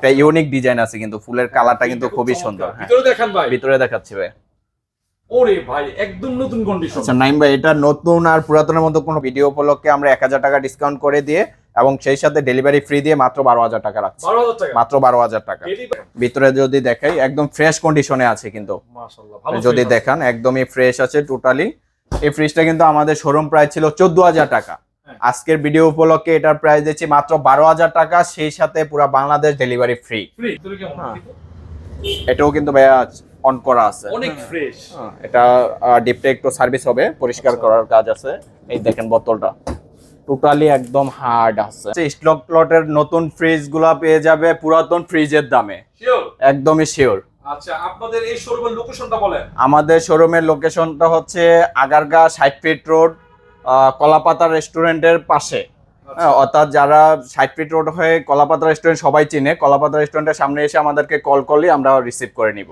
একটা unique design আছে কিন্তু ফুলের কালারটা কিন্তু খুবই সুন্দর হ্যাঁ। ভিতরে দেখান ভাই। ভিতরে দেখাচ্ছি ভাই। ওরে ভাই একদম নতুন কন্ডিশন আচ্ছা নাইম ভাই এটা নতুন আর পুরাতনের মধ্যে কোনো ভিডিও উপলক্ষে আমরা এক হাজার টাকা ডিসকাউন্ট করে দিয়ে এবং সেই সাথে ডেলিভারি ফ্রি দিয়ে মাত্র বারো হাজার টাকা রাখছি। মাত্র বারো হাজার টাকা। ভিতরে যদি দেখাই একদম ফ্রেশ কন্ডিশনে আছে কিন্তু। মাশাআল্লাহ ভালো যদি। দেখান একদমই ফ্রেশ আছে টোটালি এই ফ্রিজটা কিন্তু আমাদের শোরুম প্রাইস ছিল চোদ্দ হাজার টাকা। আজকের ভিডিও উপলক্ষে এটার প্রাইস দিচ্ছি মাত্র বারো হাজার টাকা সেই সাথে পুরো বাংলাদেশ ডেলিভারি ফ্রি হ্যাঁ। এটাও কিন্তু ভাইয়া অন করা আছে। অনেক ফ্রেশ হ্যাঁ, এটা ডিপটা একটু সার্ভিস হবে পরিষ্কার আচ্ছা। করার কাজ আছে। এই দেখেন বোতলটা। টোটালি একদম হার্ড আছে। স্টক প্লটের নতুন ফ্রিজগুলা পেয়ে যাবে পুরাতন ফ্রিজের দামে। একদমই শিওর আচ্ছা আপনাদের এই শোরুমের লোকেশনটা বলেন। আমাদের শোরুমের লোকেশনটা হচ্ছে আগারগা ষাট ফিট রোড কলাপাতা রেস্টুরেন্টের পাশে। আচ্ছা। হ্যাঁ, অর্থাৎ যারা ষাট ফিট রোড হয়ে কলাপাতা রেস্টুরেন্ট সবাই চিনে কলাপাতা রেস্টুরেন্টের সামনে এসে আমাদেরকে কল করলে আমরা রিসিভ করে নিব।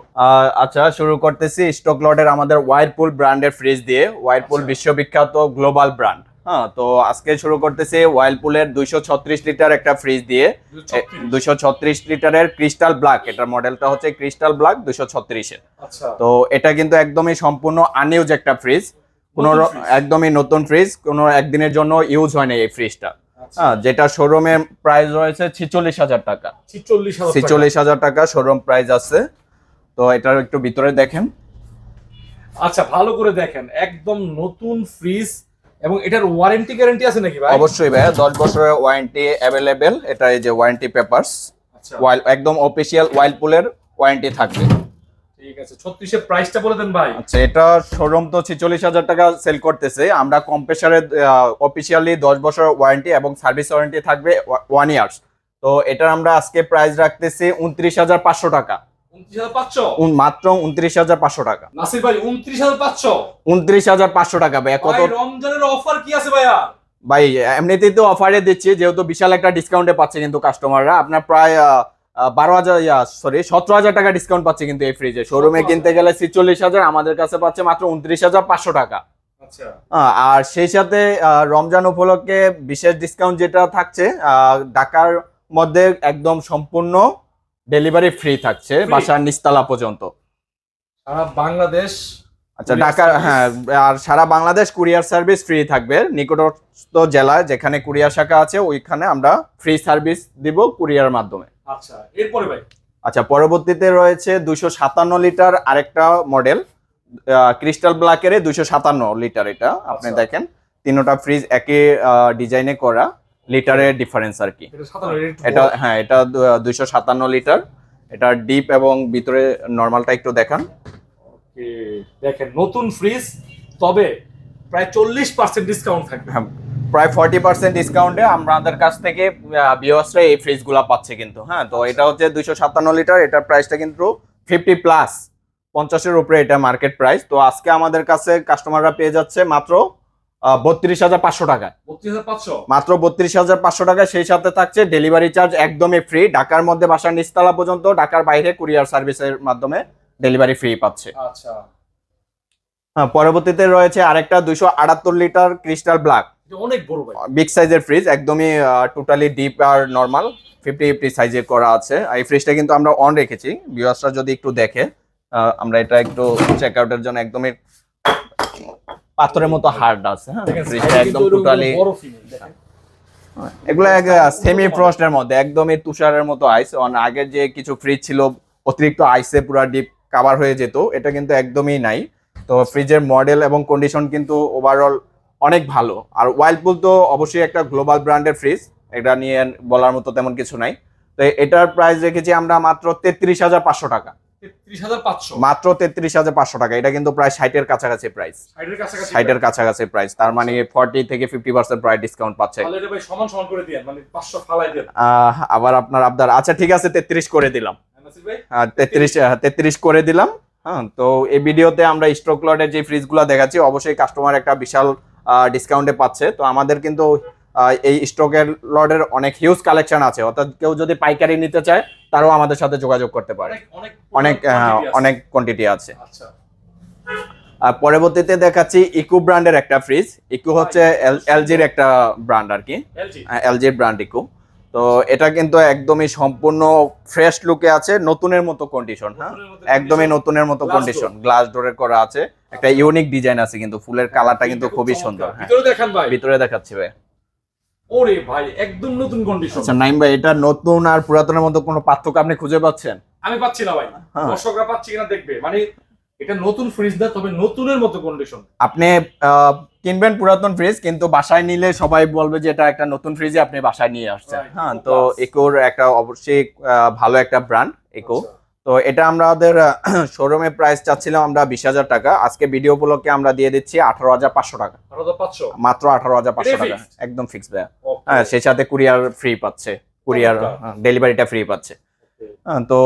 আচ্ছা শুরু করতেছি স্টক লটের আমাদের ওয়াইরপুল ব্র্যান্ডের ফ্রিজ দিয়ে। ওয়াইরপুল আচ্ছা। বিশ্ববিখ্যাত গ্লোবাল ব্র্যান্ড হ্যাঁ তো আজকে শুরু করতেছি ওয়াইরপুলের দুইশো ছত্রিশ লিটার একটা ফ্রিজ দিয়ে। দুইশো ছত্রিশ। লিটারের ক্রিস্টাল ব্ল্যাক এটার মডেলটা হচ্ছে ক্রিস্টাল ব্ল্যাক দুইশো ছত্রিশের। আচ্ছা। তো এটা কিন্তু একদমই সম্পূর্ণ আনইউজ একটা ফ্রিজ কোনো একদমই নতুন ফ্রিজ কোনো একদিনের জন্য ইউজ হয় না এই ফ্রিজটা আচ্ছা। হ্যাঁ যেটা শোরুমে প্রাইস রয়েছে ছিচল্লিশ হাজার টাকা। 46000 টাকা। ছিচল্লিশ হাজার টাকা শোরুম প্রাইস আছে। তো এটার একটু ভিতরে দেখেন। আচ্ছা ভালো করে দেখেন। একদম নতুন ফ্রিজ এবং এটার ওয়ারেন্টি গ্যারান্টি আছে নাকি ভাই? অবশ্যই ভাইয়া দশ বছরের ওয়ারেন্টি অ্যাভেলেবেল এটা এই যে ওয়ারেন্টি পেপারস আচ্ছা। ওয়াইল একদম অফিসিয়াল ওয়াইলপুলের ওয়ারেন্টি থাকবে। ঠিক আছে 36 এর প্রাইসটা বলে দেন ভাই। আচ্ছা এটা শোরুম তো ছিচল্লিশ হাজার টাকা সেল করতেছে। আমরা কম্প্রেসারের অফিসিয়ালি দশ বছর ওয়ারেন্টি এবং সার্ভিস ওয়ারেন্টি থাকবে ওয়ান ইয়ার্স তো এটার আমরা আজকে প্রাইস রাখতেছি উনত্রিশ হাজার পাঁচশো টাকা। মাত্র উনত্রিশ হাজার পাঁচশো টাকা। নাসির ভাই 29500 উনত্রিশ হাজার পাঁচশো টাকা ভাই কত রমজানের অফার কি আছে ভাইয়া? ভাই এমনিতেই তো অফারে দিচ্ছি যেহেতু বিশাল একটা ডিসকাউন্টে পাচ্ছে কিন্তু কাস্টমাররা আপনার প্রায় বারো হাজার সরি সতেরো হাজার টাকা ডিসকাউন্ট পাচ্ছে কিন্তু এই ফ্রিজে শোরুমে 17,000 কিনতে গেলে ছিচল্লিশ হাজার আমাদের কাছে পাচ্ছে মাত্র উনত্রিশ হাজার পাঁচশো টাকা। আচ্ছা। আর সেই সাথে রমজান উপলক্ষে বিশেষ ডিসকাউন্ট যেটা থাকছে ঢাকার মধ্যে একদম সম্পূর্ণ ডেলিভারি ফ্রি থাকছে বাসার নিস্তালা পর্যন্ত। সারা বাংলাদেশ আচ্ছা ঢাকা হ্যাঁ আর সারা বাংলাদেশ কুরিয়ার সার্ভিস ফ্রি থাকবে। নিকটস্থ জেলায় যেখানে কুরিয়ার শাখা আছে ওইখানে আমরা ফ্রি সার্ভিস দিব কুরিয়ার মাধ্যমে। আচ্ছা এরপরে ভাই। আচ্ছা পরবর্তীতে রয়েছে দুশো সাতান্ন লিটার আরেকটা মডেল। ক্রিস্টাল ব্ল্যাকের দুশো সাতান্ন লিটার এটা আপনি আচ্ছা। দেখেন। তিনোটা ফ্রিজ একই ডিজাইনে করা লিটারের ডিফারেন্স আর কি। এটা হ্যাঁ এটা দুইশো সাতান্ন লিটার। এটা ডিপ এবং ভিতরে নর্মালটা একটু দেখান। দেখেন নতুন ফ্রিজ তবে প্রায় 40% ডিসকাউন্ট থাকবে। হ্যাঁ, প্রায় ফর্টি পার্সেন্ট ডিসকাউন্টে আমাদের কাছ থেকে বিওসরা এই ফ্রিজগুলো পাচ্ছে কিন্তু হ্যাঁ? তো এটা হচ্ছে দুইশো সাতান্ন লিটার এটার প্রাইসটা কিন্তু ফিফটি প্লাস পঞ্চাশের উপরে এটা মার্কেট প্রাইস তো আজকে আমাদের কাছে কাস্টমাররা পেয়ে যাচ্ছে মাত্র বত্রিশ হাজার পাঁচশো 32500 মাত্র বত্রিশ হাজার পাঁচশো টাকায় সেই সাথে থাকছে ডেলিভারি চার্জ একদমই ফ্রি ঢাকার মধ্যে বাসার নিচতলা পর্যন্ত ঢাকার বাইরে কুরিয়ার সার্ভিসের মাধ্যমে ডেলিভারি ফ্রি পাচ্ছে। আচ্ছা। হ্যাঁ, পরবর্তীতে রয়েছে আরেকটা দুইশো আটাত্তর লিটার ক্রিস্টাল ব্ল্যাক অনেক বড় ভাই। বিগ সাইজের ফ্রিজ একদমই টোটালি ডিপ আর নর্মাল ফিফটি ফিফটি সাইজে করা আছে। এই ফ্রিজটা কিন্তু আমরা অন রেখেছি। ভিউয়ার্সরা যদি একটু দেখে আমরা এটা একটু চেক আউটের জন্য একদমই পাথরের মতো হার্ড আছে হ্যাঁ? ফ্রিজটা একদম টোটালি এগুলো সেমি ফ্রস্টের মধ্যে একদমই তুষারের মতো আইস অন আগের যে কিছু ফ্রিজ ছিল অতিরিক্ত আইসে পুরো ডিপ কাভার হয়ে যেত এটা কিন্তু একদমই নাই। তো ফ্রিজের মডেল এবং কন্ডিশন কিন্তু ওভারঅল অনেক ভালো। আর ওয়াইল্ডপুল তো অবশ্যই একটা গ্লোবাল ব্র্যান্ডের ফ্রিজ এটা নিয়ে বলার মতো তেমন কিছু নাই। তো এটার প্রাইস রেখেছি আমরা মাত্র তেত্রিশ হাজার পাঁচশো টাকা। মাত্র তেত্রিশ হাজার পাঁচশো টাকা এটা কিন্তু প্রায় ষাটের কাছাকাছি প্রাইস ষাটের কাছাকাছি প্রাইস তার মানে ফর্টি থেকে ফিফটি পার্সেন্ট প্রায় ডিসকাউন্ট পাচ্ছে। মানে 500 ফালাই দেন। আহ, আবার আপনার আবদার। আচ্ছা ঠিক আছে তেত্রিশ করে দিলাম। ভাই? তেত্রিশ তেত্রিশ করে দিলাম। হ্যাঁ তো এই ভিডিওতে আমরা স্টক লটের যে ফ্রিজগুলো দেখাচ্ছি অবশ্যই কাস্টমার একটা বিশাল ডিসকাউন্টে পাচ্ছে। তো আমাদের কিন্তু এই স্টকের লটের অনেক হিউজ কালেকশন আছে। অর্থাৎ কেউ যদি পাইকারি নিতে চায় তারাও আমাদের সাথে যোগাযোগ করতে পারে। অনেক অনেক কোয়ান্টিটি আছে। আচ্ছা। আর পরবর্তীতে দেখাচ্ছি ইকু ব্র্যান্ডের একটা ফ্রিজ ইকু হচ্ছে এলজির একটা ব্র্যান্ড আর কি। এলজির ব্র্যান্ড ইকো তো এটা কিন্তু একদমই সম্পূর্ণ ফ্রেশ লুকে আছে নতুনের মতো কন্ডিশন হ্যাঁ? একদমই নতুনের মতো কন্ডিশন গ্লাস ডোরে করা আছে। একটা ইউনিক ডিজাইন আছে কিন্তু ফুলের কালারটা কিন্তু খুবই সুন্দর হ্যাঁ। ভিতরে দেখান ভাই। ভিতরে দেখাচ্ছি ভাই। ওরে ভাই একদম নতুন কন্ডিশন আচ্ছা নাইম ভাই এটা নতুন আর পুরাতনের মধ্যে কোনো পার্থক্য আপনি খুঁজে পাচ্ছেন? আমি পাচ্ছি না ভাই। হ্যাঁ। দর্শকরা পাচ্ছি কিনা দেখবে। মানে এটা নতুন ফ্রিজ না তবে নতুনের মতো কন্ডিশন আপনি কিনবেন পুরাতন ফ্রিজ কিন্তু বাসায় নিলে সবাই বলবে যে এটা একটা নতুন ফ্রিজে আপনি বাসায় নিয়ে আসছেন। হ্যাঁ তো. ইকোর একটা অবশ্যই ভালো একটা ব্র্যান্ড ইকো তো এটা আমাদের শোরুমে প্রাইস চাচ্ছিলাম আমরা বিশ হাজার টাকা। আজকে ভিডিও উপলক্ষে আমরা দিয়ে দিচ্ছি আঠারো হাজার পাঁচশো টাকা। মাত্র আঠারো হাজার পাঁচশো টাকা। একদম ফিক্স ভাইয়া। হ্যাঁ সেই সাথে কুরিয়ার ফ্রি পাচ্ছে। কুরিয়ার ডেলিভারিটা ফ্রি পাচ্ছে। তো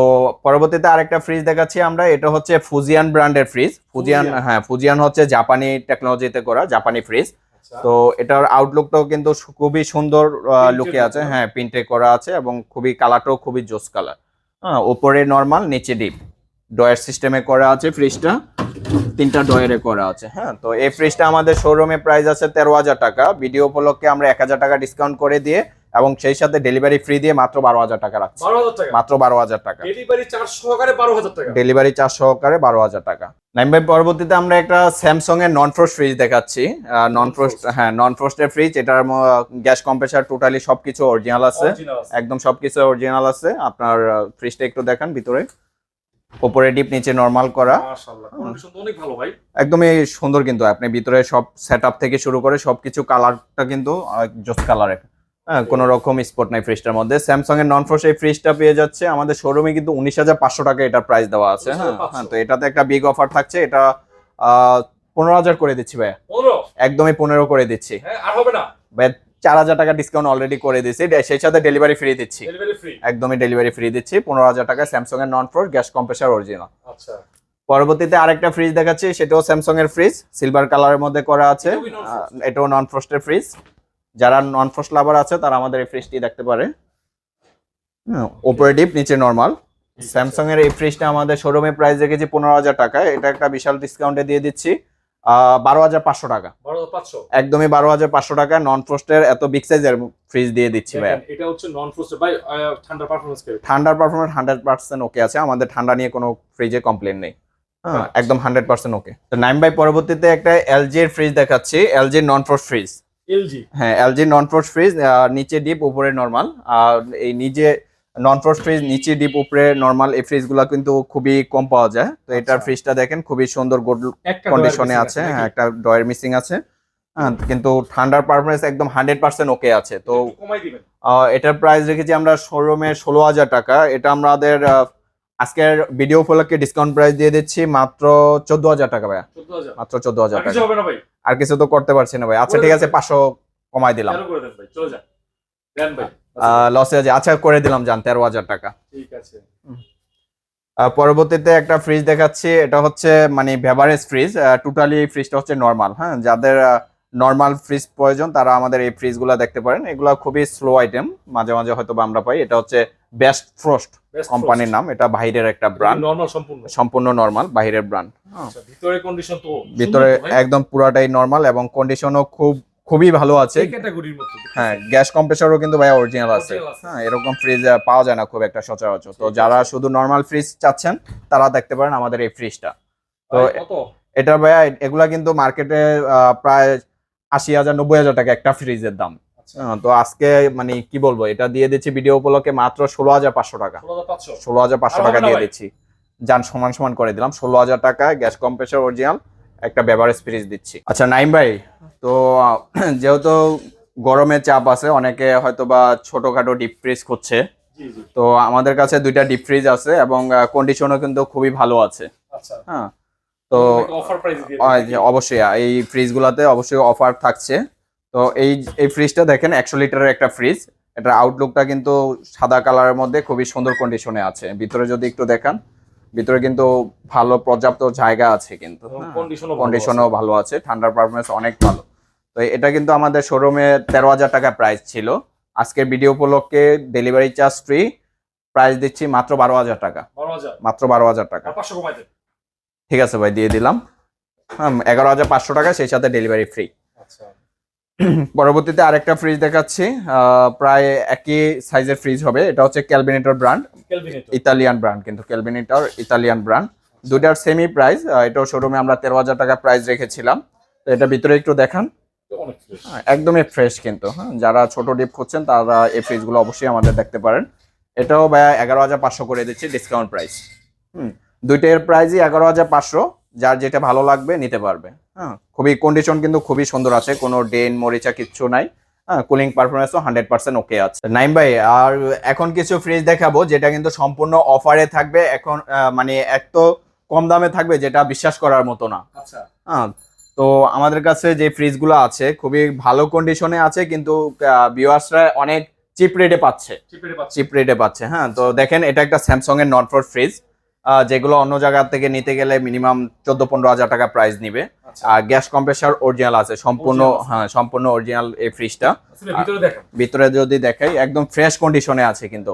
পরবর্তীতে আরেকটা ফ্রিজ দেখাচ্ছি আমরা এটা হচ্ছে ফুজিয়ান ব্র্যান্ডের ফ্রিজ ফুজিয়ান। হ্যাঁ ফুজিয়ান হচ্ছে জাপানি টেকনোলজিতে করা জাপানি ফ্রিজ আচ্ছা। তো এটার আউটলুকটাও কিন্তু খুবই সুন্দর লুকে আছে হ্যাঁ প্রিন্টে করা আছে এবং খুবই কালারটাও খুবই জোস কালার হ্যাঁ উপরে নর্মাল নিচে ডিপ ডয়ার সিস্টেমে করা আছে ফ্রিজটা তিনটা ডয়ারে করা আছে হ্যাঁ তো এই ফ্রিজটা আমাদের শোরুমে প্রাইস আছে তেরো হাজার টাকা। ভিডিও উপলক্ষে আমরা এক হাজার টাকা ডিসকাউন্ট করে দিয়ে এবং সেই সাথে ডেলিভারি ফ্রি দিয়ে মাত্র বারো হাজার টাকা রাখছি। মাত্র বারো হাজার টাকা। ডেলিভারি চার্জ সহকারে বারো হাজার টাকা। ডেলিভারি চার্জ সহকারে বারো হাজার টাকা। নাইম ভাই পরবর্তীতে আমরা একটা স্যামসং এর নন ফ্রোস্ট ফ্রিজ দেখাচ্ছি নন ফ্রোস্ট হ্যাঁ নন ফ্রোস্টের ফ্রিজ এটার গ্যাস কম্প্রেসার টোটালি সবকিছু অরিজিনাল আছে। একদম সবকিছু অরিজিনাল আছে। আপনার ফ্রিজটা একটু দেখান ভিতরে। উপরে ডিপ নিচে নর্মাল করা। একদমই সুন্দর কিন্তু। আপনি ভিতরে সব সেট থেকে শুরু করে সবকিছু কালারটা কিন্তু জোস কালারের হ্যাঁ কোনো রকম স্পট নাই ফ্রিজটার মধ্যে। স্যামসাং এর নন ফ্রোস্ট এই ফ্রিজটা পেয়ে যাচ্ছে। আমাদের শোরুমে কিন্তু উনিশ হাজার পাঁচশো টাকা এটার প্রাইস দেওয়া আছে হ্যাঁ। হ্যাঁ তো এটাতে একটা বিগ অফার থাকছে। এটা পনেরো হাজার করে দিচ্ছি ভাই একদমই পনেরো করে দিচ্ছি। হ্যাঁ আর হবে না। ভাই চার হাজার টাকা ডিসকাউন্ট অলরেডি করে দিচ্ছি সেই সাথে ডেলিভারি ফ্রি দিচ্ছি। একদমই ডেলিভারি ফ্রি দিচ্ছি। পনেরো হাজার টাকা স্যামসাং এর non frost gas compressor original পরবর্তীতে আরেকটা ফ্রিজ দেখাচ্ছি সেটাও স্যামসাং এর ফ্রিজ সিলভার কালারের মধ্যে করা আছে। এটাও নন ফ্রস্টের ফ্রিজ যারা নন ফ্রস্ট লাভার আছে তারা আমাদের এই ফ্রিজটি দেখতে পারে। অপারেটিভ নিচে নর্মাল স্যামসাং এর এই ফ্রিজটা আমাদের শোরুমে প্রাইস রেখেছি পনেরো হাজার টাকা। এটা একটা বিশাল ডিসকাউন্টে দিয়ে দিচ্ছি। বারো হাজার পাঁচশো টাকা। একদমই বারো হাজার পাঁচশো টাকা। নন ফ্রস্টের এত বিগ সাইজের ফ্রিজ দিয়ে দিচ্ছি ভাই এটা হচ্ছে নন ফ্রোস্টেড ভাই আহ, ঠান্ডা পারফরমেন্স ঠান্ডার পারফরমেন্স হান্ড্রেড পার্সেন্ট ওকে আছে। আমাদের ঠান্ডা নিয়ে কোনো ফ্রিজে কমপ্লেন নেই। হ্যাঁ আচ্ছা। একদম হান্ড্রেড পার্সেন্ট ওকে তো নাইম ভাই পরবর্তীতে একটা এলজি এর ফ্রিজ দেখাচ্ছি। LG non frost fridge LG হ্যাঁ এলজি নন ফ্রস্ট ফ্রিজ নিচে ডিপ উপরে নর্মাল আর এই নিজে নন ফ্রস্ট ফ্রিজ নিচে ডিপ উপরে নর্মাল এই ফ্রিজগুলো কিন্তু খুবই কম পাওয়া যায়। তো এটার আচ্ছা। ফ্রিজটা দেখেন খুবই সুন্দর গুড কন্ডিশনে আছে। হ্যাঁ একটা ডয়ের মিসিং আছে। হ্যাঁ কিন্তু ঠান্ডার পারফরমেন্স একদম হান্ড্রেড পার্সেন্ট ওকে আছে। তো এটার প্রাইস রেখেছি আমরা শোরুমে ষোলো হাজার টাকা। এটা আমাদের আজকের ভিডিও উপলক্ষে ডিসকাউন্ট প্রাইস দিয়ে দিচ্ছি মাত্র চোদ্দ হাজার টাকা ভাইয়া। মাত্র চোদ্দ হাজার টাকা। আর কিছু তো করতে পারছি না ভাই। আচ্ছা ঠিক আছে পাঁচশো কমাই দিলাম। যান। লসে আছে। আচ্ছা করে দিলাম জান তেরো হাজার টাকা। ঠিক আছে। পরবর্তীতে একটা ফ্রিজ দেখাচ্ছি। এটা হচ্ছে মানে বেভারেজ ফ্রিজ টোটালি ফ্রিজটা হচ্ছে নর্মাল হ্যাঁ? যাদের নর্মাল ফ্রিজ প্রয়োজন তারা আমাদের এই ফ্রিজগুলো দেখতে পারেন। এগুলো খুবই স্লো আইটেম মাঝে মাঝে হয়তো বা আমরা পাই। এটা হচ্ছে বেস্ট ফ্রোস্ট কোম্পানির নাম। এটা বাইরের একটা ব্র্যান্ড নর্মাল সম্পূর্ণ? সম্পূর্ণ নর্মাল বাইরের ব্র্যান্ড আচ্ছা ভিতরে কন্ডিশন তো ভিতরে একদম পুরাটাই নর্মাল এবং কন্ডিশনও খুব খুবই ভালো আছে। ক্যাটাগরির মতো হ্যাঁ গ্যাস কম্প্রেসারও কিন্তু ভাই অরিজিনাল আছে। হ্যাঁ এরকম ফ্রিজ পাওয়া যায় না খুব একটা সচরাচর। তো যারা শুধু নর্মাল ফ্রিজ চাচ্ছেন তারা দেখতে পারেন আমাদের এই ফ্রিজটা তো এটা ভাইয়া এগুলা কিন্তু মার্কেটে প্রায় আশি হাজার নব্বই হাজার টাকা একটা ফ্রিজের দাম। আচ্ছা। তো আজকে মানে কি বলব এটা দিয়ে দিচ্ছি ভিডিও উপলক্ষে মাত্র ষোলো হাজার পাঁচশো টাকা। ষোলো হাজার পাঁচশো? টাকা দিয়ে দিচ্ছি। যান সমান সমান করে দিলাম। ষোলো হাজার টাকা গ্যাস কম্প্রেসার অরিজিনাল একটা বেভারেজ ফ্রিজ দিচ্ছি। আচ্ছা নাইম ভাই তো যেহেতু গরমের চাপ আছে অনেকে হয়তো বা ছোটোখাটো ডিপ ফ্রিজ জি তো আমাদের কাছে দুইটা ডিপ ফ্রিজ আছে এবং কন্ডিশনও কিন্তু খুবই ভালো আছে। আচ্ছা। হ্যাঁ তো অফার প্রাইস দিয়ে আহ, দিন। যে অবশ্যই এই ফ্রিজগুলোতে অবশ্যই অফার থাকছে। তো এই এই ফ্রিজটা দেখেন একশো লিটারের একটা ফ্রিজ এটা আউটলুকটা কিন্তু সাদা কালারের মধ্যে খুবই সুন্দর কন্ডিশনে আছে। ভিতরে যদি একটু দেখান ভিতরে কিন্তু ভালো পর্যাপ্ত জায়গা আছে কিন্তু হ্যাঁ। কন্ডিশনও কন্ডিশনও ভালো আছে ঠান্ডার পারফরমেন্স অনেক ভালো। তো এটা কিন্তু আমাদের শোরুমে তেরো হাজার টাকা প্রাইস ছিল। আজকের ভিডিও উপলক্ষে ডেলিভারি চার্জ ফ্রি প্রাইস দিচ্ছি মাত্র বারো হাজার টাকা। মাত্র বারো হাজার টাকা আর পাঁচশো কমাই দেন ঠিক আছে ভাই দিয়ে দিলাম। হ্যাঁ এগারো হাজার পাঁচশো টাকা সেই সাথে ডেলিভারি ফ্রি আচ্ছা। পরবর্তীতে আরেকটা ফ্রিজ দেখাচ্ছি। প্রায় একই সাইজের ফ্রিজ হবে। এটা হচ্ছে ক্যালবিনেটর ব্র্যান্ড ইতালিয়ান ব্র্যান্ড কিন্তু ক্যালবিনেটর ইতালিয়ান ব্র্যান্ড দুইটার সেমি প্রাইস এটাও শোরুমে আমরা তেরো হাজার টাকা প্রাইস রেখেছিলাম। তো এটা ভিতরে একটু দেখান। হ্যাঁ, একদমই ফ্রেশ কিন্তু হ্যাঁ। যারা ছোট ডিপ খুঁজছেন তারা এই ফ্রিজগুলো অবশ্যই আমাদের দেখতে পারেন। এটাও ভাইয়া এগারো হাজার পাঁচশো করে দিচ্ছি ডিসকাউন্ট প্রাইস হুম দুইটার প্রাইজই এগারো হাজার পাঁচশো যার যেটা ভালো লাগবে নিতে পারবে। হ্যাঁ খুবই কন্ডিশন কিন্তু খুবই সুন্দর আছে কোনো ডেন মরিচা কিচ্ছু নাই। হ্যাঁ কুলিং পারফরমেন্সও হান্ড্রেড পার্সেন্ট ওকে আছে। নাইম ভাই আর এখন কিছু ফ্রিজ দেখাবো যেটা কিন্তু সম্পূর্ণ অফারে থাকবে এখন মানে এক তো কম দামে থাকবে যেটা বিশ্বাস করার মতো না। আচ্ছা। হ্যাঁ তো আমাদের কাছে যে ফ্রিজগুলো আছে খুবই ভালো কন্ডিশনে আছে কিন্তু ভিউয়ার্সরা অনেক চিপ রেটে পাচ্ছি। চিপ রেটে পাচ্ছে। হ্যাঁ তো দেখেন এটা একটা স্যামসং এর নট ফর ফ্রিজ যেগুলো অন্য জায়গা থেকে নিতে গেলে মিনিমাম চোদ্দ পনেরো হাজার টাকা প্রাইস নিবে। আচ্ছা। আর গ্যাস কম্প্রেসার অরিজিনাল আছে সম্পূর্ণ হ্যাঁ সম্পূর্ণ অরিজিনাল এই ফ্রিজটা ভিতরে যদি দেখাই একদম ফ্রেশ কন্ডিশনে আছে কিন্তু।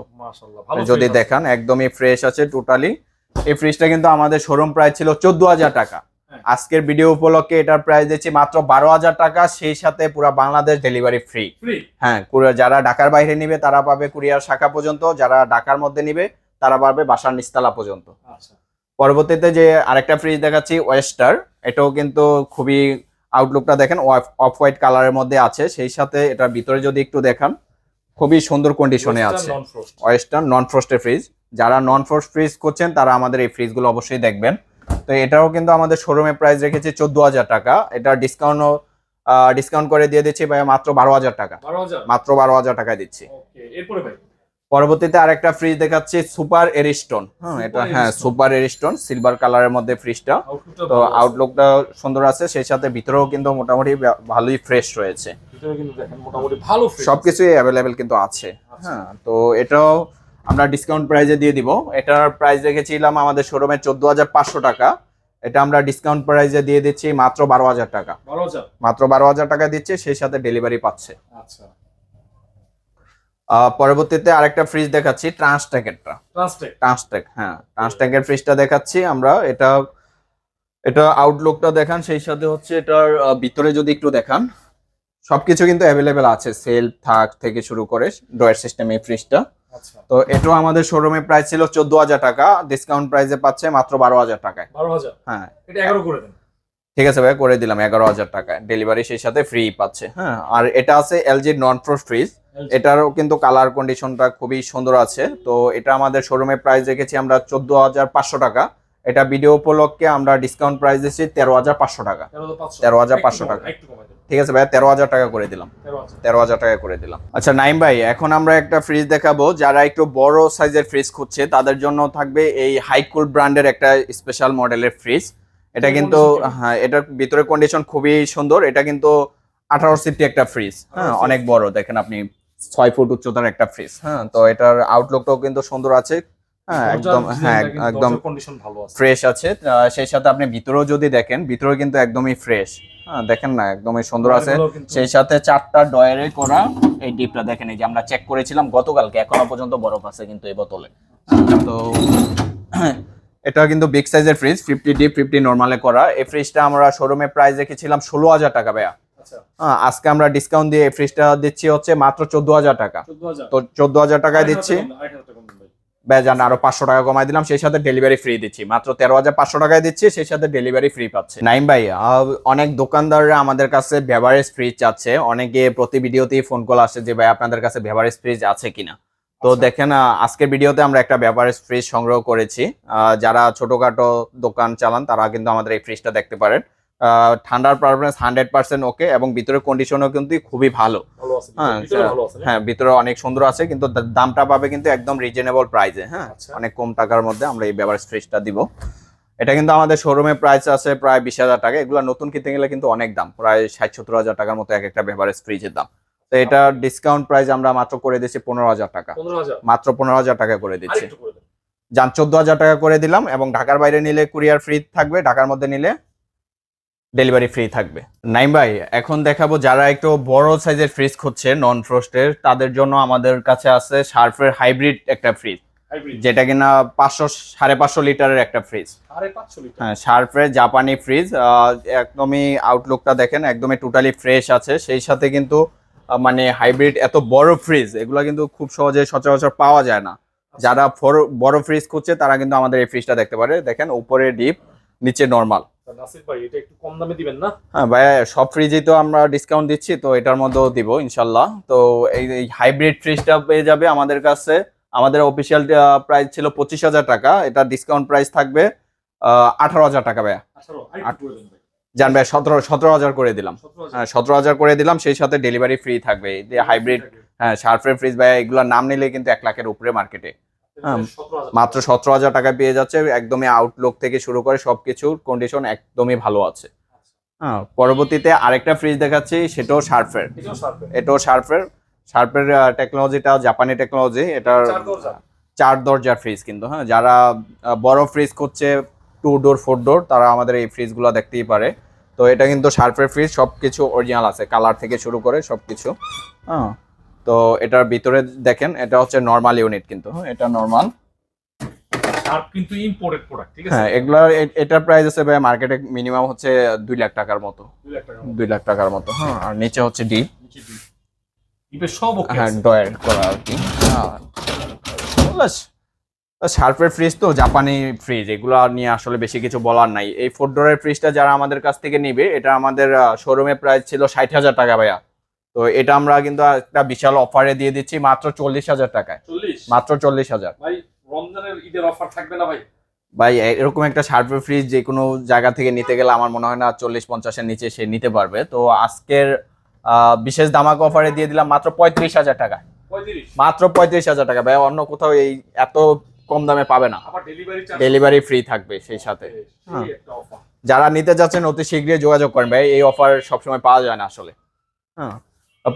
যদি দেখান একদমই ফ্রেশ আছে টোটালি এই ফ্রিজটা কিন্তু আমাদের শোরুম প্রাইস ছিল চোদ্দ হাজার টাকা। হ্যাঁ। আজকের ভিডিও উপলক্ষে এটার প্রাইস দিচ্ছি মাত্র বারো হাজার টাকা সেই সাথে পুরো বাংলাদেশ ডেলিভারি ফ্রি ফ্রি হ্যাঁ যারা ঢাকার বাইরে নিবে তারা পাবে কুরিয়ার শাখা পর্যন্ত যারা ঢাকার মধ্যে নিবে তারা পাবে বাসার নিস্তালা পর্যন্ত। আচ্ছা। পরবর্তীতে যে আরেকটা ফ্রিজ দেখাচ্ছি ওয়েস্টার এটাও কিন্তু খুবই আউটলুকটা দেখেন অফ হোয়াইট কালারের মধ্যে আছে সেই সাথে এটার ভিতরে যদি একটু দেখান খুবই সুন্দর কন্ডিশনে আছে। নন ফ্রস্ট ওয়েস্টার্ন নন ফ্রস্টের ফ্রিজ যারা নন ফ্রস্ট ফ্রিজ করছেন তারা আমাদের এই ফ্রিজগুলো অবশ্যই দেখবেন। তো এটাও কিন্তু আমাদের শোরুমে প্রাইস রেখেছি চোদ্দ হাজার টাকা এটা ডিসকাউন্টও ডিসকাউন্ট করে দিয়ে দিচ্ছি ভাই মাত্র বারো হাজার টাকা। মাত্র বারো হাজার টাকায় দিচ্ছি। এরপরে ভাই? পরবর্তীতে আরেকটা ফ্রিজ দেখাচ্ছি সুপার এরিস্টোন হ্যাঁ এটা হ্যাঁ। সুপার এরিস্টোন সিলভার কালারের মধ্যে ফ্রিজটা তো আউটলুকটা সুন্দর আছে সেই সাথে ভিতরেও কিন্তু মোটামুটি ভালোই ফ্রেশ রয়েছে। সবকিছুই অ্যাভেলেবেল কিন্তু আছে। আচ্ছা। হ্যাঁ তো এটাও আমরা ডিসকাউন্ট প্রাইজে দিয়ে দিব। এটার প্রাইস রেখেছিলাম আমাদের শোরুমে চোদ্দ হাজার পাঁচশো টাকা। এটা আমরা ডিসকাউন্ট প্রাইজে দিয়ে দিচ্ছি মাত্র বারো হাজার টাকা। মাত্র বারো হাজার টাকা দিচ্ছে সেই সাথে ডেলিভারি পাচ্ছে। আচ্ছা। পরবর্তীতে আরেকটা ফ্রিজ দেখাচ্ছি ট্রান্সটেক ট্রান্সট্যাক হ্যাঁ ট্রান্সট্যাকের ফ্রিজটা দেখাচ্ছি আমরা। এটা এটা আউটলুকটা দেখান সেই সাথে হচ্ছে এটার ভিতরে যদি একটু দেখান সবকিছু কিন্তু অ্যাভেলেবেল আছে। সেলফ থাক থেকে শুরু করে ড্রয়ার সিস্টেম এই ফ্রিজটা আচ্ছা। তো এটাও আমাদের শোরুমে প্রাইস ছিল চোদ্দ হাজার টাকা ডিসকাউন্ট প্রাইসে পাচ্ছে মাত্র বারো হাজার টাকায়। 12000 হ্যাঁ। এটা 11 করে দেন। ঠিক আছে ভাই করে দিলাম এগারো হাজার টাকায়। ডেলিভারি সেই সাথে ফ্রি পাচ্ছে হ্যাঁ। আর এটা আছে এলজি নন ফ্রোস্ট ফ্রিজ এটারও কিন্তু কালার কন্ডিশনটা খুবই সুন্দর আছে। তো এটা আমাদের শোরুমে প্রাইস রেখেছি আমরা চোদ্দ হাজার পাঁচশো টাকা। এটা ভিডিও উপলক্ষে আমরা ডিসকাউন্ট প্রাইস দিচ্ছি তেরো হাজার পাঁচশো টাকা। তেরো হাজার পাঁচশো। টাকা। ঠিক আছে ভাই তেরো হাজার টাকা করে দিলাম। তেরো হাজার। টাকা করে দিলাম। আচ্ছা নাইম ভাই এখন আমরা একটা ফ্রিজ দেখাবো। যারা একটু বড় সাইজের ফ্রিজ খুঁজছে তাদের জন্য থাকবে এই হাইকুল ব্র্যান্ডের একটা স্পেশাল মডেলের ফ্রিজ এটা কিন্তু হ্যাঁ এটার ভিতরে কন্ডিশন খুবই সুন্দর। এটা কিন্তু আঠারো সিফটি একটা ফ্রিজ হ্যাঁ অনেক বড় দেখেন আপনি ছয় ফুট উচ্চতার একটা ফ্রিজ হ্যাঁ তো এটার আউটলুকটাও কিন্তু সুন্দর আছে। হ্যাঁ একদম হ্যাঁ একদম কন্ডিশন ভালো আছে। ফ্রেশ আছে। সেই সাথে আপনি ভিতরেও যদি দেখেন ভিতরেও কিন্তু একদমই ফ্রেশ হ্যাঁ দেখেন না একদমই সুন্দর আছে। সেই সাথে চারটা ডয়ারে করা এই ডিপটা দেখেন এই যে আমরা চেক করেছিলাম গতকালকে এখনও পর্যন্ত বরফ আছে কিন্তু এই বোতলে। তো এটা কিন্তু বিগ সাইজের ফ্রিজ ফিফটি ডিপ ফিফটি নর্মালে করা। এই ফ্রিজটা আমরা শোরুমে প্রাইস রেখেছিলাম ষোলো হাজার টাকা হ্যাঁ, আজকে আমরা ডিসকাউন্ট দিয়ে ফ্রিজটা দিচ্ছি হচ্ছে মাত্র চোদ্দ হাজার টাকা। তো চোদ্দ হাজার টাকায় দিচ্ছি। বেজান আরও পাঁচশো টাকা কমাই দিলাম সেই সাথে ডেলিভারি ফ্রি দিচ্ছি। মাত্র তেরো হাজার পাঁচশো টাকায় দিচ্ছি সেই সাথে ডেলিভারি ফ্রি পাচ্ছে। নাইম ভাই অনেক দোকানদাররা আমাদের কাছে বেভারেজ ফ্রিজ চাচ্ছে অনেকে প্রতি ভিডিওতেই ফোন কল আসে যে ভাই আপনাদের কাছে বেভারেজ ফ্রিজ আছে কিনা? তো আচ্ছা। দেখেন আজকের ভিডিওতে আমরা একটা বেভারেজ ফ্রিজ সংগ্রহ করেছি। যারা ছোটখাটো দোকান চালান তারা কিন্তু আমাদের এই ফ্রিজটা দেখতে পারেন। ঠান্ডার পারফরমেন্স হান্ড্রেড পার্সেন্ট ওকে এবং ভিতরের কন্ডিশনও কিন্তু খুবই ভালো। হ্যাঁ, ভিতরে হ্যাঁ ভিতরে অনেক সুন্দর আছে কিন্তু দামটা পাবে কিন্তু একদম রিজনেবল প্রাইসে হ্যাঁ। আচ্ছা। অনেক কম টাকার মধ্যে আমরা এই বেভারেজ ফ্রিজটা দিব। এটা কিন্তু আমাদের শোরুমে প্রাইস আছে প্রায় বিশ হাজার টাকা। এগুলো নতুন কিনতে গেলে কিন্তু অনেক দাম প্রায় ষাট সত্তর হাজার টাকার মতো এক একটা বেভারেজ ফ্রিজের দাম। তো এটা ডিসকাউন্ট প্রাইস আমরা মাত্র করে দিচ্ছি পনেরো হাজার টাকা। মাত্র পনেরো হাজার টাকা করে দিচ্ছি। যান চোদ্দ হাজার টাকা করে দিলাম এবং ঢাকার বাইরে নিলে কুরিয়ার ফ্রি থাকবে ঢাকার মধ্যে নিলে ডেলিভারি ফ্রি থাকবে। নাইম ভাই এখন দেখাবো যারা একটু বড় সাইজের ফ্রিজ খুঁজছে নন ফ্রস্টের তাদের জন্য আমাদের কাছে আছে শার্ফের হাইব্রিড একটা ফ্রিজ যেটা কিনা পাঁচশো সাড়ে পাঁচশো লিটারের একটা ফ্রিজ হ্যাঁ শার্পের জাপানি ফ্রিজ একদমই আউটলুকটা দেখেন একদমই টোটালি ফ্রেশ আছে। সেই সাথে কিন্তু মানে হাইব্রিড এত বড় ফ্রিজ এগুলো কিন্তু খুব সহজে সচরাচর পাওয়া যায় না। যারা ফর- বড় ফ্রিজ খুঁজছে তারা কিন্তু আমাদের এই ফ্রিজটা দেখতে পারে। দেখেন উপরে ডিপ নিচে নর্মাল নাসির ভাই এটা একটু কম দামে হ্যাঁ ভাইয়া সব ফ্রিজেই তো আমরা ডিসকাউন্ট দিচ্ছি তো এটার মধ্যেও দিব ইনশাল্লাহ। তো এই হাইব্রিড ফ্রিজটা পেয়ে যাবে আমাদের কাছে। আমাদের অফিসিয়াল প্রাইস ছিল পঁচিশ হাজার টাকা এটা ডিসকাউন্ট প্রাইস থাকবে আঠারো হাজার টাকা ভাইয়া। জান ভাই সতেরো সতেরো হাজার করে দিলাম। হ্যাঁ সতেরো হাজার করে দিলাম সেই সাথে ডেলিভারি ফ্রি থাকবে। হাইব্রিড হ্যাঁ শার্পের ফ্রিজ ভাইয়া এগুলোর নাম নিলে কিন্তু এক লাখের উপরে মার্কেটে মাত্র সতেরো হাজার টাকা পেয়ে যাচ্ছে একদমই আউটলুক থেকে শুরু করে সবকিছুর কন্ডিশন একদমই ভালো আছে। হ্যাঁ পরবর্তীতে আরেকটা ফ্রিজ দেখাচ্ছি সেটাও শার্পের এটাও শার্পের শার্পের টেকনোলজিটা জাপানি টেকনোলজি এটার চার দরজার ফ্রিজ কিন্তু হ্যাঁ যারা বড় ফ্রিজ করছে টু ডোর ফোর ডোর তারা আমাদের এই ফ্রিজগুলো দেখতেই পারে। তো এটা কিন্তু শার্পের ফ্রিজ সব কিছু অরিজিনাল আছে কালার থেকে শুরু করে সব কিছু হ্যাঁ তো এটার ভিতরে দেখেন এটা হচ্ছে নর্মাল ইউনিট কিন্তু। হ্যাঁ এটা নর্মাল শার্প কিন্তু ইম্পোর্টেড প্রোডাক্ট ঠিক আছে? হ্যাঁ এগুলার এ- এটার প্রাইস আছে ভাই মার্কেটে মিনিমাম হচ্ছে দুই লাখ টাকার মতো। দুই লাখ টাকার মতো। হ্যাঁ আর নিচে হচ্ছে ডি ইপে সব ওকে হ্যাঁ ডয়ের করা আর কি। শার্পের ফ্রিজ তো জাপানি ফ্রিজ এগুলো নিয়ে আসলে বেশি কিছু বলার নাই। এই ফোর ডোরের ফ্রিজটা যারা আমাদের কাছ থেকে নিবে এটা আমাদের শোরুমে প্রাইস ছিল ষাট হাজার টাকা ভাইয়া। তো এটা আমরা কিন্তু একটা বিশাল অফারে দিয়ে দিচ্ছি মাত্র চল্লিশ হাজার টাকায়। চল্লিশ? মাত্র চল্লিশ হাজার। ভাই রমজানের ঈদের অফার থাকবে না ভাই? ভাই এরকম একটা শার্পের ফ্রিজ যে কোনো জায়গা থেকে নিতে গেলে আমার মনে হয় না চল্লিশ পঞ্চাশের নিচে সে নিতে পারবে। তো আজকের আহ, বিশেষ দামাক অফারে দিয়ে দিলাম মাত্র পঁয়ত্রিশ হাজার টাকা। মাত্র পঁয়ত্রিশ হাজার টাকা। ভাই অন্য কোথাও এই এত কম দামে পাবে না। ডেলিভারি ফ্রি থাকবে সেই সাথে। হ্যাঁ। যারা নিতে যাচ্ছেন অতি শীঘ্রই যোগাযোগ করেন ভাই এই অফার সবসময় পাওয়া যায় না আসলে। হ্যাঁ।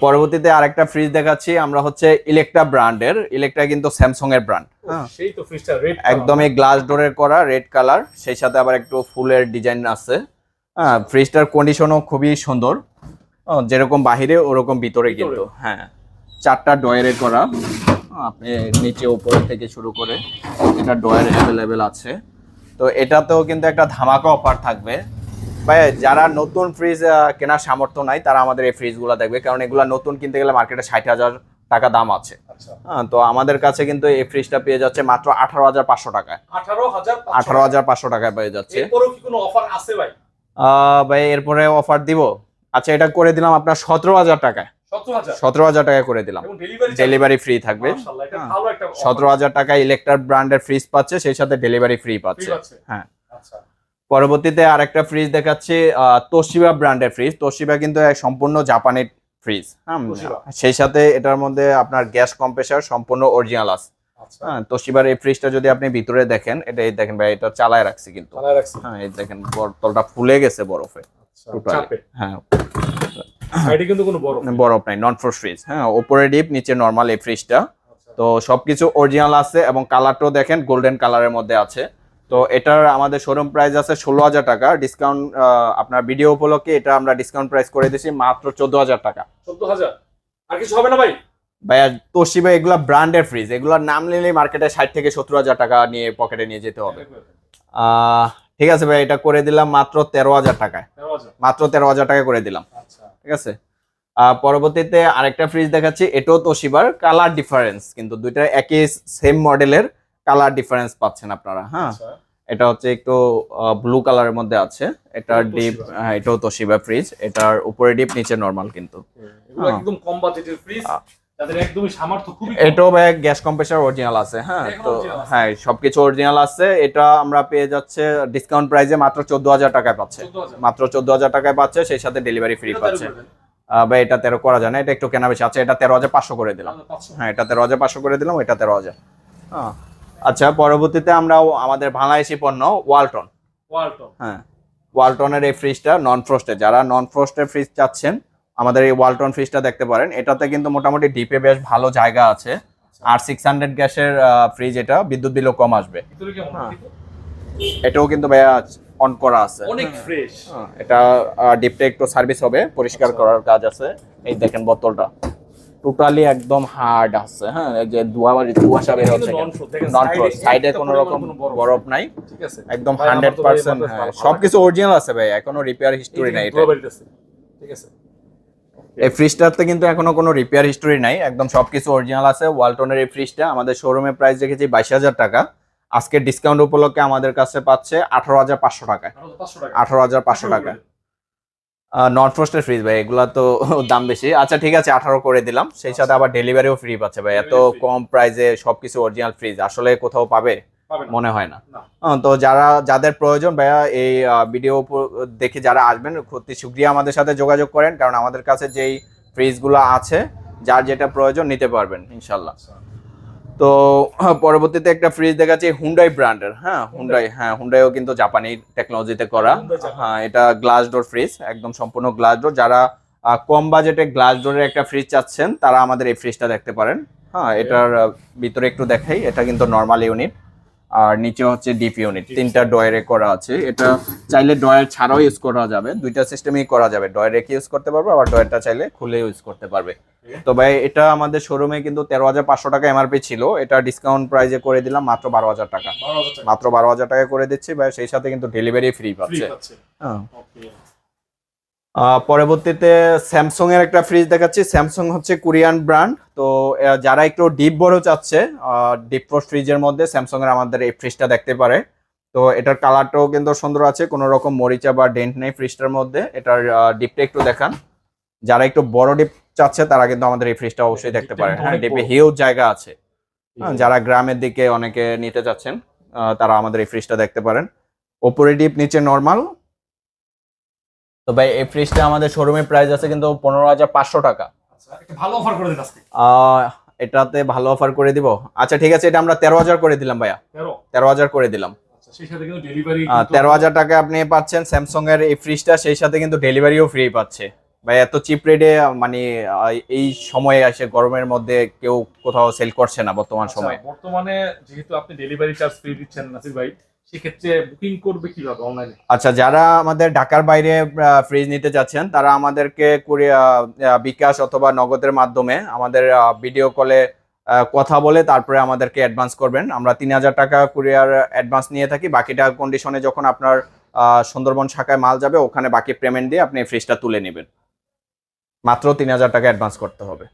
পরবর্তীতে আরেকটা ফ্রিজ দেখাচ্ছি আমরা হচ্ছে ইলেকট্রা ব্র্যান্ডের ইলেকট্রা কিন্তু স্যামসং এর ব্র্যান্ড হ্যাঁ। সেই তো ফ্রিজটা রেড একদমই গ্লাস ডোরের করা রেড কালার সেই সাথে আবার একটু ফুলের ডিজাইন আছে। হ্যাঁ ফ্রিজটার কন্ডিশনও খুবই সুন্দর। যেরকম বাহিরে ওরকম ভিতরে কিন্তু হ্যাঁ। চারটা ডয়ারে করা। আপনি নিচে উপরে থেকে শুরু করে এটা ডয়ার অ্যাভেলেবেল আছে। তো এটাতেও কিন্তু একটা ধামাকা অফার থাকবে। ভাই যারা নতুন ফ্রিজ কেনার সামর্থ্য নাই তারা আমাদের এই ফ্রিজগুলো দেখবে। কারণ এগুলা নতুন কিনতে গেলে মার্কেটে ষাট হাজার টাকা দাম আছে। আচ্ছা। হ্যাঁ তো আমাদের কাছে কিন্তু এই ফ্রিজটা পেয়ে যাচ্ছে মাত্র আঠারো হাজার পাঁচশো টাকায়। আঠারো হাজার পাঁচশো টাকায় পেয়ে যাচ্ছে। ভাই? এরপরে অফার দিব। আচ্ছা এটা করে দিলাম আপনার সতেরো হাজার টাকায়। সতেরো হাজার? টাকায় করে দিলাম। ডেলিভারি ফ্রি থাকবে। হ্যাঁ। সতেরো হাজার টাকায় ইলেকট্রার ব্র্যান্ডের ফ্রিজ পাচ্ছে সেই সাথে ডেলিভারি ফ্রি পাচ্ছে। পাচ্ছে? হ্যাঁ। আচ্ছা। পরবর্তীতে আরেকটা ফ্রিজ দেখাচ্ছি তোশিবা ব্র্যান্ডের ফ্রিজ তোশিবা কিন্তু এক সম্পূর্ণ জাপানের ফ্রিজ হ্যাঁ সেই সাথে এটার মধ্যে আপনার গ্যাস কম্প্রেসার সম্পূর্ণ অরিজিনাল আছে। আচ্ছা। হ্যাঁ তোশিবার এই ফ্রিজটা যদি আপনি ভিতরে দেখেন এটা এই দেখেন ভাই এটা চালায় রাখছি কিন্তু। হ্যাঁ এই দেখেন বরতলটা ফুলে গেছে বরফে। আচ্ছা, হ্যাঁ। কিন্তু কোনো বরফ নাই। নন ফ্রোস্ট ফ্রিজ হ্যাঁ উপরে ডিপ নিচে নর্মাল এই ফ্রিজটা তো সবকিছু অরিজিনাল আছে এবং কালারটাও দেখেন গোল্ডেন কালারের মধ্যে আছে। তো এটার আমাদের শোরুম প্রাইস আছে ষোলো হাজার টাকা। ডিসকাউন্ট আপনার ভিডিও উপলক্ষে এটা আমরা ডিসকাউন্ট প্রাইস করে দিছি মাত্র চোদ্দ হাজার টাকা। চোদ্দ হাজার? আর কিছু হবে না ভাই? ভাইয়া তোশিবা এগুলা ব্র্যান্ডের ফ্রিজ এগুলোর নাম নিলে মার্কেটে ষাট থেকে সত্তর হাজার টাকা নিয়ে পকেটে নিয়ে যেতে হবে। ঠিক আছে ভাই এটা করে দিলাম মাত্র তেরো হাজার টাকায়। মাত্র তেরো হাজার টাকা করে দিলাম। আচ্ছা। ঠিক আছে? পরবর্তীতে আরেকটা ফ্রিজ দেখাচ্ছি এটাও তোশিবার কালার ডিফারেন্স কিন্তু দুইটা একই সেম মডেলের কালার ডিফারেন্স পাচ্ছেন আপনারা হ্যাঁ? আচ্ছা। এটা হচ্ছে একটু ব্লু কালারের মধ্যে আছে। এটা ডিপ। হ্যাঁ এটাও তোশিবা ফ্রিজ এটার উপরে ডিপ নিচে নর্মাল কিন্তু। হ্যাঁ। একদম কম বাজেটের ফ্রিজ তাদের একদমই সামর্থ্য খুবই এটাও ভাই গ্যাস কম্প্রেসার অরিজিনাল আছে হ্যাঁ? তো হ্যাঁ সবকিছু অরিজিনাল আছে। এটা আমরা পেয়ে যাচ্ছে ডিসকাউন্ট প্রাইসে মাত্র চোদ্দ হাজার টাকায় পাচ্ছে। মাত্র চোদ্দ হাজার টাকায় পাচ্ছে সেই সাথে ডেলিভারি ফ্রি পাচ্ছে। ভাই এটা তেরো করা যায় না। এটা একটু কেনা বেশি আচ্ছা এটা তেরো হাজার পাঁচশো করে দিলাম। হ্যাঁ এটা তেরো হাজার পাঁচশো করে দিলাম এটা তেরো হাজার। হ্যাঁ। আচ্ছা পরবর্তীতে আমরা আমাদের বাংলাদেশি পণ্য ওয়ালটন ওয়ালটন হ্যাঁ ওয়ালটনের এই ফ্রিজটা নন ফ্রস্টের যারা নন ফ্রস্টের ফ্রিজ চাচ্ছেন আমাদের এই ওয়ালটন ফ্রিজটা দেখতে পারেন। এটাতে কিন্তু মোটামুটি ডিপে বেশ ভালো জায়গা আছে। আর সিক্স হান্ড্রেড গ্যাসের ফ্রিজ এটা বিদ্যুৎ বিলও কম আসবে। হ্যাঁ। এটাও কিন্তু ভাইয়া অন করা আছে। অনেক ফ্রেশ হ্যাঁ, এটা ডিপটা একটু সার্ভিস হবে পরিষ্কার আচ্ছা। করার কাজ আছে। এই দেখেন বোতলটা। টোটালি একদম হার্ড আছে হ্যাঁ? যে ধোয়া কুয়াশা বের হচ্ছে নন side সাইডে কোনো রকম বরফ নাই। ঠিক আছে? একদম ভাই, আমার হান্ড্রেড তো ভাই পার্সেন্ট মাত্র হ্যাঁ সবকিছু অরিজিনাল আছে ভাই এখনও রিপেয়ার হিস্টোরি নাই এটা। ঠিক আছে? এই ফ্রিজটাতে কিন্তু এখনও কোনো রিপেয়ার হিস্টোরি নাই একদম সবকিছু অরিজিনাল আছে। ওয়ালটনের এই ফ্রিজটা আমাদের শোরুমে প্রাইস রেখেছি বাইশ হাজার টাকা। আজকে ডিসকাউন্ট উপলক্ষে আমাদের কাছে পাচ্ছে আঠারো হাজার পাঁচশো টাকায়। আরও 500 টাকা। আঠারো হাজার পাঁচশো টাকা নর্থ ফ্রস্টের ফ্রিজ ভাই এগুলা তো দাম বেশি। আচ্ছা ঠিক আছে আঠারো করে দিলাম। সেই সাথে আবার ডেলিভারিও ফ্রি পাচ্ছে ভাই। এত কম প্রাইসে সবকিছু অরিজিনাল ফ্রিজ আসলে কোথাও পাবে? মনে হয় না। তো যারা যাদের প্রয়োজন ভাইয়া এই ভিডিও দেখে যারা আসবেন অতি শুক্রিয়া আমাদের সাথে যোগাযোগ করেন কারণ আমাদের কাছে যেই ফ্রিজগুলো আছে যার যেটা প্রয়োজন নিতে পারবেন ইনশাল্লাহ। তো আহ, পরবর্তীতে একটা ফ্রিজ দেখা যাচ্ছে হুন্ডাই ব্র্যান্ডের হ্যাঁ হুন্ডাই হ্যাঁ হুন্ডাইও কিন্তু জাপানি টেকনোলজিতে করা। হ্যাঁ এটা গ্লাস ডোর ফ্রিজ একদম সম্পূর্ণ গ্লাস ডোর যারা কম বাজেটে গ্লাস ডোরের একটা ফ্রিজ চাচ্ছেন তারা আমাদের এই ফ্রিজটা দেখতে পারেন। হ্যাঁ এটার ভিতরে একটু দেখাই এটা কিন্তু নর্মাল ইউনিট আর নিচে হচ্ছে ডিপ ইউনিট তিনটা ডয়ারে করা আছে। এটা চাইলে ডয়ার ছাড়াও ইউজ করা যাবে দুইটা সিস্টেমেই করা যাবে। ডয়ার রেখে ইউজ করতে পারবে আবার ডয়ারটা চাইলে খুলে ইউজ করতে পারবে। তো ভাই এটা আমাদের শোরুমে কিন্তু তেরো হাজার পাঁচশো টাকা এমআরপি ছিল। এটা ডিসকাউন্ট প্রাইজে করে দিলাম মাত্র বারো হাজার টাকা। 12,000 টাকা। মাত্র বারো হাজার টাকা করে দিচ্ছি ভাই সেই সাথে কিন্তু ডেলিভারি ফ্রি পাচ্ছে। হ্যাঁ। পরবর্তীতে স্যামসং এর একটা ফ্রিজ দেখাচ্ছি। স্যামসং হচ্ছে কোরিয়ান ব্র্যান্ড তো যারা একটু ডিপ বড় চাচ্ছে ডিপ ফ্রস্ট ফ্রিজের মধ্যে স্যামসং এর আমাদের এই ফ্রিজটা দেখতে পারে। তো এটার কালারটাও কিন্তু সুন্দর আছে। কোনো রকম মরিচা বা ডেন্ট নেই ফ্রিজটার মধ্যে। এটার ডিপটা একটু দেখান। যারা একটু বড় ডিপ চাচ্ছে তারা কিন্তু আমাদের এই ফ্রিজটা অবশ্যই দেখতে পারে। হ্যাঁ ডিপে। হিউজ জায়গা আছে। যারা গ্রামের দিকে অনেকে নিতে চাচ্ছেন তারা আমাদের এই ফ্রিজটা দেখতে পারেন। ওপরে ডিপ নিচে নর্মাল তো ভাই এই ফ্রিজটা আমাদের শোরুমের প্রাইস আছে কিন্তু পনেরো হাজার পাঁচশো টাকা। আচ্ছা একটা ভালো অফার করে দিন এটাতে ভালো অফার করে দিব। আচ্ছা ঠিক আছে এটা আমরা তেরো হাজার করে দিলাম ভাইয়া। 13 তেরো হাজার করে দিলাম। আচ্ছা সেই সাথে কিন্তু ডেলিভারি তেরো হাজার টাকা আপনি পাচ্ছেন স্যামসং এর এই ফ্রিজটা সেই সাথে কিন্তু ডেলিভারিও ফ্রি পাচ্ছে। ভাই এত চিপ রেটে মানে এই সময়ে এসে গরমের মধ্যে কেউ কোথাও সেল করছে না বর্তমান সময়ে। আচ্ছা, বর্তমানে যেহেতু আপনি ডেলিভারি চার্জ ফ্রি দিচ্ছেন নাসির ভাই আচ্ছা যারা আমাদের ঢাকার বাইরে ফ্রিজ নিতে যাচ্ছেন, তারা আমাদেরকে বিকাশ অথবা নগদের মাধ্যমে আমাদের ভিডিও কলে কথা বলে তারপরে আমাদেরকে অ্যাডভান্স করবেন। আমরা তিন হাজার টাকা কুরিয়ার অ্যাডভান্স নিয়ে থাকি। বাকিটা কন্ডিশনে যখন আপনার সুন্দরবন শাখায় মাল যাবে, ওখানে বাকি পেমেন্ট দিয়ে আপনি ফ্রিজটা তুলে নেবেন। মাত্র তিন হাজার টাকা অ্যাডভান্স করতে হবে।